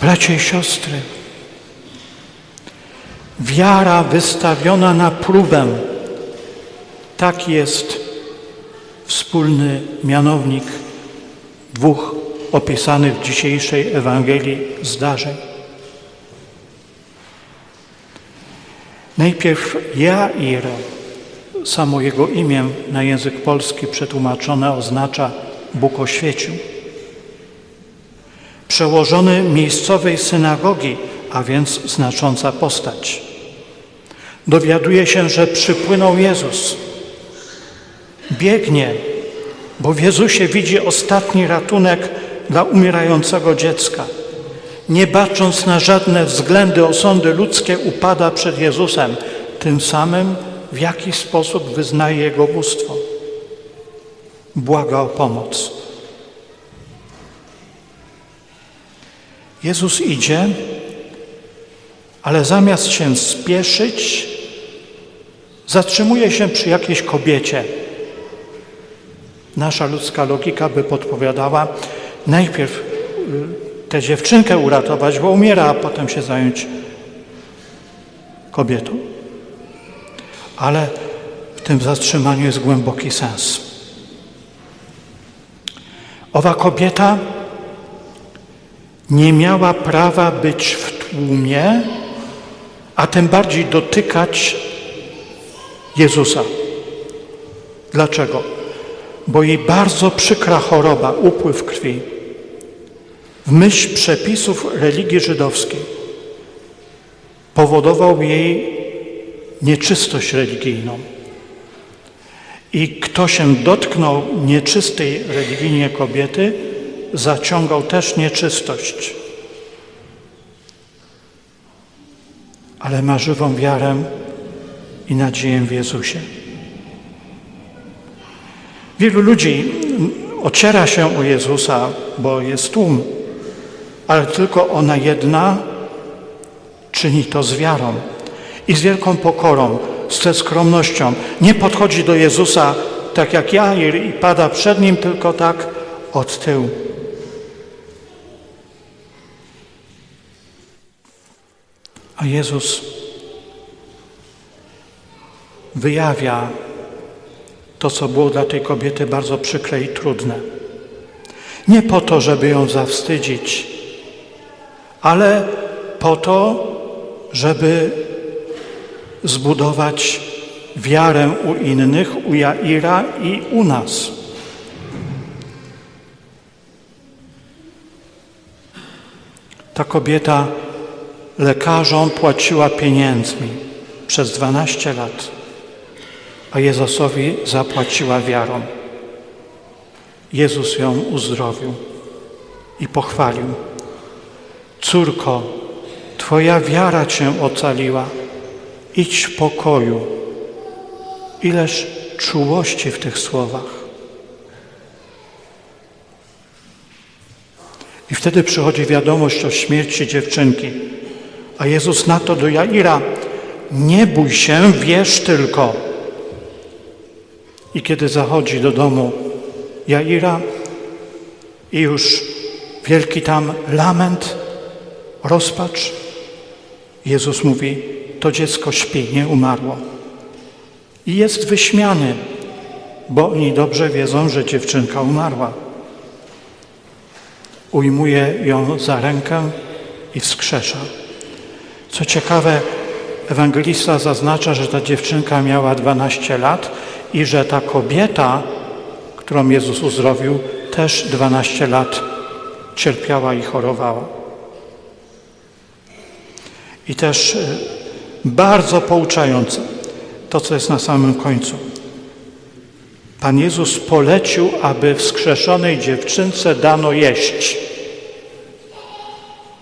Bracia i siostry, wiara wystawiona na próbę, tak jest wspólny mianownik dwóch opisanych w dzisiejszej Ewangelii zdarzeń. Najpierw Jair, samo jego imię na język polski przetłumaczone oznacza Bóg oświecił. Przełożony miejscowej synagogi, a więc znacząca postać. Dowiaduje się, że przypłynął Jezus. Biegnie, bo w Jezusie widzi ostatni ratunek dla umierającego dziecka. Nie bacząc na żadne względy, osądy ludzkie, upada przed Jezusem. Tym samym w jakiś sposób wyznaje Jego bóstwo. Błaga o pomoc. Jezus idzie, ale zamiast się spieszyć, zatrzymuje się przy jakiejś kobiecie. Nasza ludzka logika by podpowiadała najpierw y, tę dziewczynkę uratować, bo umiera, a potem się zająć kobietą. Ale w tym zatrzymaniu jest głęboki sens. Owa kobieta nie miała prawa być w tłumie, a tym bardziej dotykać Jezusa. Dlaczego? Bo jej bardzo przykra choroba, upływ krwi, w myśl przepisów religii żydowskiej powodował jej nieczystość religijną. I kto się dotknął nieczystej religijnie kobiety, zaciągał też nieczystość. Ale ma żywą wiarę i nadzieję w Jezusie. Wielu ludzi ociera się o Jezusa, bo jest tłum, ale tylko ona jedna czyni to z wiarą i z wielką pokorą, ze skromnością. Nie podchodzi do Jezusa tak jak Jair i pada przed Nim, tylko tak od tyłu. A Jezus wyjawia to, co było dla tej kobiety bardzo przykre i trudne. Nie po to, żeby ją zawstydzić, ale po to, żeby zbudować wiarę u innych, u Jaira i u nas. Ta kobieta lekarzom płaciła pieniędzmi przez 12 lat, a Jezusowi zapłaciła wiarą. Jezus ją uzdrowił i pochwalił. Córko, Twoja wiara Cię ocaliła. Idź w pokoju. Ileż czułości w tych słowach. I wtedy przychodzi wiadomość o śmierci dziewczynki. A Jezus na to do Jaira, nie bój się, wierz tylko. I kiedy zachodzi do domu Jaira i już wielki tam lament, rozpacz, Jezus mówi, to dziecko śpi, nie umarło. I jest wyśmiany, bo oni dobrze wiedzą, że dziewczynka umarła. Ujmuje ją za rękę i wskrzesza. Co ciekawe, ewangelista zaznacza, że ta dziewczynka miała 12 lat i że ta kobieta, którą Jezus uzdrowił, też 12 lat cierpiała i chorowała. I też bardzo pouczające to, co jest na samym końcu. Pan Jezus polecił, aby wskrzeszonej dziewczynce dano jeść.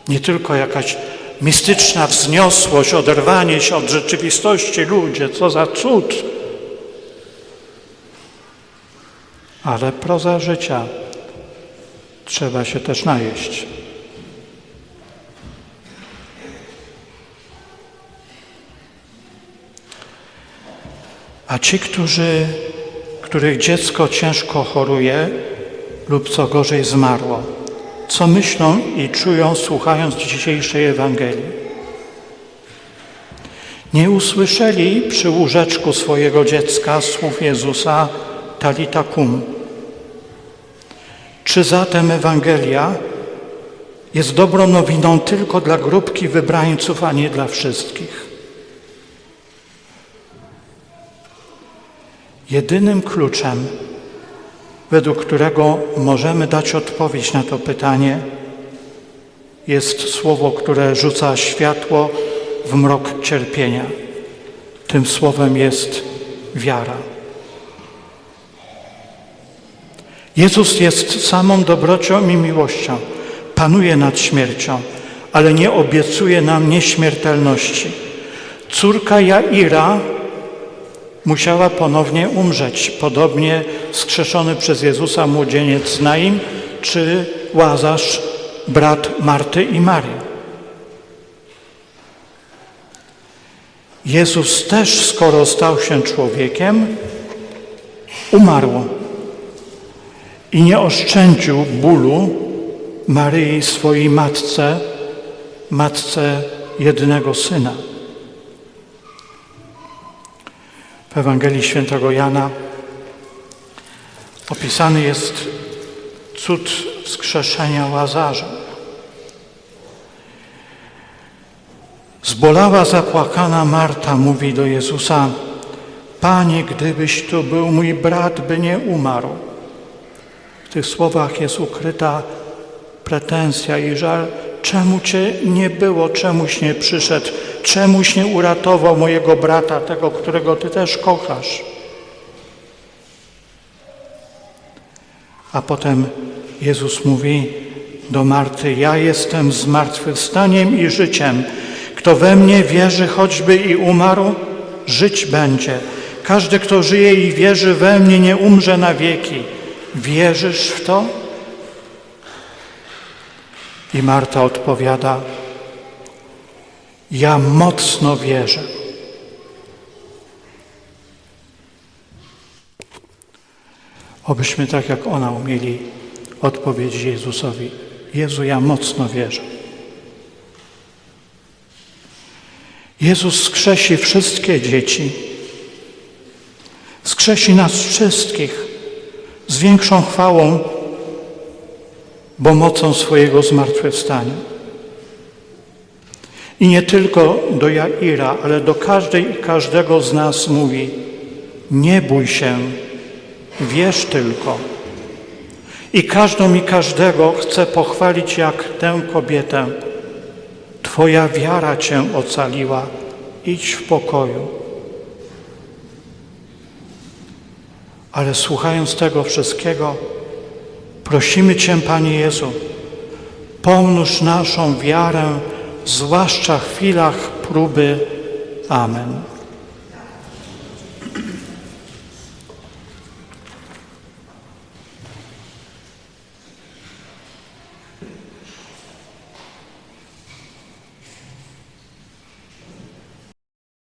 Nie tylko jakaś mistyczna wzniosłość, oderwanie się od rzeczywistości ludzie, co za cud. Ale proza życia trzeba się też najeść. A ci, którzy, których dziecko ciężko choruje lub co gorzej zmarło, co myślą i czują, słuchając dzisiejszej Ewangelii. Nie usłyszeli przy łóżeczku swojego dziecka słów Jezusa Talita kum. Czy zatem Ewangelia jest dobrą nowiną tylko dla grupki wybrańców, a nie dla wszystkich? Jedynym kluczem, według którego możemy dać odpowiedź na to pytanie, jest słowo, które rzuca światło w mrok cierpienia. Tym słowem jest wiara. Jezus jest samą dobrocią i miłością, panuje nad śmiercią, ale nie obiecuje nam nieśmiertelności. Córka Jaira musiała ponownie umrzeć, podobnie skrzeszony przez Jezusa młodzieniec Naim czy Łazarz, brat Marty i Marii. Jezus też, skoro stał się człowiekiem, umarł i nie oszczędził bólu Maryi swojej matce, matce jednego syna. W Ewangelii Świętego Jana opisany jest cud wskrzeszenia Łazarza. Zbolała zapłakana Marta mówi do Jezusa, Panie, gdybyś tu był, mój brat by nie umarł. W tych słowach jest ukryta pretensja i żal, czemu Cię nie było, czemuś nie przyszedł, czemuś nie uratował mojego brata, tego, którego Ty też kochasz. A potem Jezus mówi do Marty, ja jestem zmartwychwstaniem i życiem. Kto we mnie wierzy, choćby i umarł, żyć będzie. Każdy, kto żyje i wierzy we mnie, nie umrze na wieki. Wierzysz w to? I Marta odpowiada: Ja mocno wierzę. Obyśmy tak jak ona umieli odpowiedzieć Jezusowi: Jezu, ja mocno wierzę. Jezus skrzesi wszystkie dzieci, skrzesi nas wszystkich z większą chwałą, bo mocą swojego zmartwychwstania. I nie tylko do Jaira, ale do każdej i każdego z nas mówi: Nie bój się, wierz tylko. I każdą i każdego chcę pochwalić jak tę kobietę. Twoja wiara Cię ocaliła, idź w pokoju. Ale słuchając tego wszystkiego, prosimy Cię, Panie Jezu, pomnóż naszą wiarę, zwłaszcza w chwilach próby. Amen.